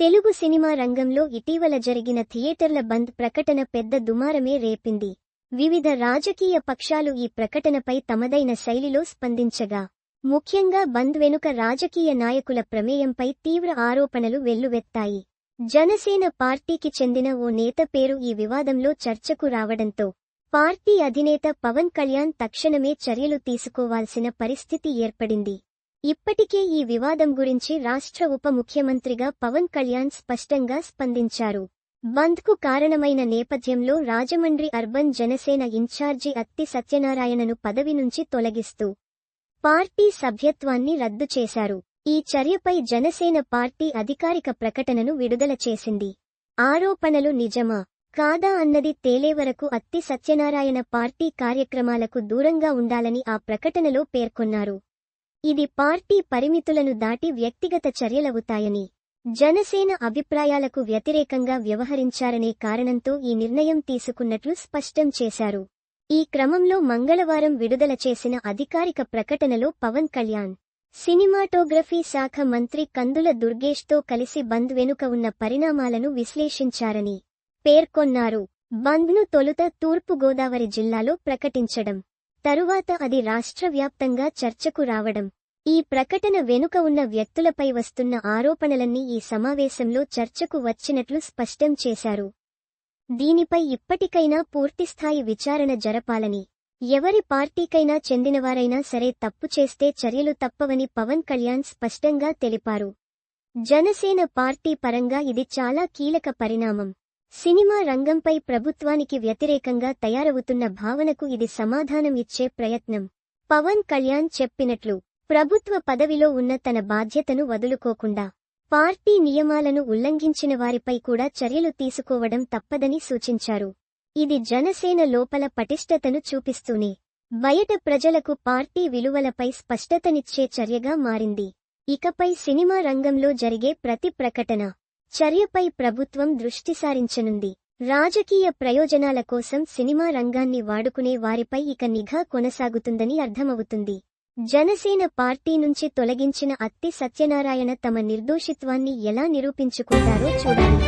Telugu cinema రంగంలో ఇటీవల జరిగిన థియేటర్ల బంద్ ప్రకటన పెద్ద దుమారమే రేపింది. వివిధ రాజకీయ పక్షాలు ఈ ప్రకటనపై తమదైన శైలిలో స్పందించగా ముఖ్యంగా బంద్ వెనుక రాజకీయ నాయకుల ప్రమేయంపై తీవ్ర ఆరోపణలు వెల్లువెత్తాయి. జనసేన పార్టీకి చెందిన ఓ నేత పేరు ఈ వివాదంలో చర్చకు రావడంతో పార్టీ అధినేత పవన్ కళ్యాణ్ తక్షణమే చర్యలు తీసుకోవాల్సిన పరిస్థితి ఏర్పడింది. ఇప్పటికే ఈ వివాదం గురించి రాష్ట్ర ఉప ముఖ్యమంత్రిగా పవన్ కళ్యాణ్ స్పష్టంగా స్పందించారు. బంద్కు కారణమైన నేపథ్యంలో రాజమండ్రి అర్బన్ జనసేన ఇన్ఛార్జి అత్తి సత్యనారాయణను పదవి నుంచి తొలగిస్తూ పార్టీ సభ్యత్వాన్ని రద్దు చేశారు. ఈ చర్యపై జనసేన పార్టీ అధికారిక ప్రకటనను విడుదల చేసింది. ఆరోపణలు నిజమా? కాదా అన్నది తేలేవరకు అత్తి సత్యనారాయణ పార్టీ కార్యక్రమాలకు దూరంగా ఉండాలని ఆ ప్రకటనలో పేర్కొన్నారు. ఇది పార్టీ పరిమితులను దాటి వ్యక్తిగత చర్యలవుతాయని జనసేన అభిప్రాయాలకు వ్యతిరేకంగా వ్యవహరించారనే కారణంతో ఈ నిర్ణయం తీసుకున్నట్లు స్పష్టం చేశారు. ఈ క్రమంలో మంగళవారం విడుదల చేసిన అధికారిక ప్రకటనలో పవన్ కళ్యాణ్ సినిమాటోగ్రఫీ శాఖ మంత్రి కందుల దుర్గేష్తో కలిసి బంద్ వెనుక ఉన్న పరిణామాలను విశ్లేషించారని పేర్కొన్నారు. బంద్ను తొలుత తూర్పుగోదావరి జిల్లాలో ప్రకటించడం తరువాత అది రాష్ట్ర వ్యాప్తంగా చర్చకు రావడం ఈ ప్రకటన వెనుక ఉన్న వ్యక్తులపై వస్తున్న ఆరోపణలన్నీ ఈ సమావేశంలో చర్చకు వచ్చినట్లు స్పష్టం చేశారు. దీనిపై ఇప్పటికైనా పూర్తిస్థాయి విచారణ జరపాలని ఎవరి పార్టీకైనా చెందినవారైనా సరే తప్పు చేస్తే చర్యలు తప్పవని పవన్ కళ్యాణ్ స్పష్టంగా తెలిపారు. జనసేన పార్టీ పరంగా ఇది చాలా కీలక పరిణామం. సినిమా రంగంపై ప్రభుత్వానికి వ్యతిరేకంగా తయారవుతున్న భావనకు ఇది సమాధానం ఇచ్చే ప్రయత్నం. పవన్ కళ్యాణ్ చెప్పినట్లు ప్రభుత్వ పదవిలో ఉన్న తన బాధ్యతను వదులుకోకుండా పార్టీ నియమాలను ఉల్లంఘించిన వారిపై కూడా చర్యలు తీసుకోవడం తప్పదని సూచించారు. ఇది జనసేన లోపల పటిష్టతను చూపిస్తూనే బయట ప్రజలకు పార్టీ విలువలపై స్పష్టతనిచ్చే చర్యగా మారింది. ఇకపై సినిమా రంగంలో జరిగే ప్రతి ప్రకటన చర్యపై ప్రభుత్వం దృష్టి సారించనుంది. రాజకీయ ప్రయోజనాల కోసం సినిమా రంగాన్ని వాడుకునే వారిపై ఇక నిఘా కొనసాగుతుందని అర్థమవుతుంది. జనసేన పార్టీ నుంచి తొలగించిన అత్తి సత్యనారాయణ తమ నిర్దోషిత్వాన్ని ఎలా నిరూపించుకుంటారో చూడాలి.